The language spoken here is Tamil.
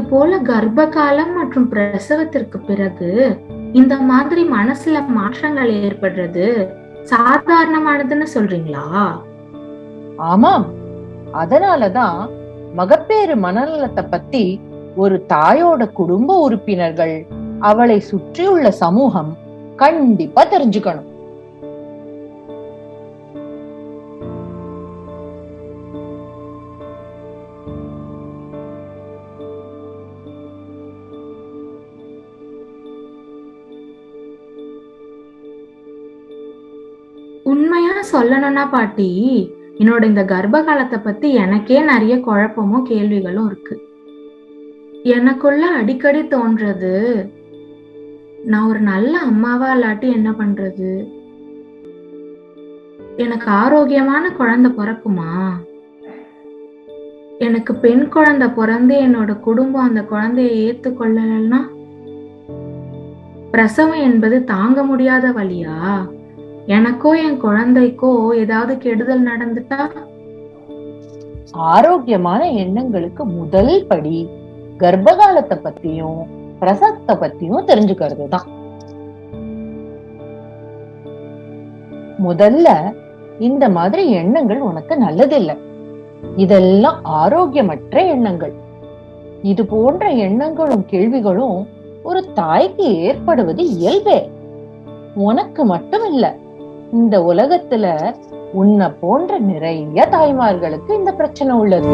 கர்ப்ப காலம் மற்றும் பிரசவத்திற்கு பிறகு இந்த மாதிரி மனசுல மாற்றங்கள் ஏற்படுறது சாதாரணமானதுன்னு சொல்றீங்களா? ஆமாம். அதனாலதான் மகப்பேறு மனநலத்தை பத்தி ஒரு தாயோட குடும்ப உறுப்பினர்கள் அவளை சுற்றியுள்ள சமூகம் கண்டிப்பா தெரிஞ்சுக்கணும். உண்மையா சொல்லணும்னா பாட்டி என்னோட இந்த கர்ப்ப காலத்தை பத்தி எனக்கே நிறைய குழப்பமும் கேள்விகளும் இருக்கு. எனக்குள்ள அடிக்கடி தோன்றது நான் ஒரு நல்ல அம்மாவா இல்லாட்டி என்ன பண்றது? எனக்கு ஆரோக்கியமான குழந்தை பிறக்குமா? எனக்கு பெண் குழந்தை பிறந்து என்னோட குடும்பம் அந்த குழந்தைய ஏத்துக்கொள்ளலன்னா பிரசவம் என்பது தாங்க முடியாத வழியா? எனக்கோ என் குழந்தைக்கோ ஏதாவது கெடுதல் நடந்துட்டா? ஆரோக்கியமான எண்ணங்களுக்கு முதல் படி கர்ப்பகாலத்தை பத்தியும் பிரசத்தை பத்தியும் தெரிஞ்சுக்கிறது தான் முதல்ல இந்த மாதிரி எண்ணங்கள் உனக்கு நல்லதில்லை. இதெல்லாம் ஆரோக்கியமற்ற எண்ணங்கள். இது போன்ற எண்ணங்களும் கேள்விகளும் ஒரு தாய்க்கு ஏற்படுவது இயல்பே. உனக்கு மட்டும் இல்ல இந்த உலகத்துல உன்னை போன்ற நிறைய தாய்மார்களுக்கு இந்த பிரச்சனை உள்ளது.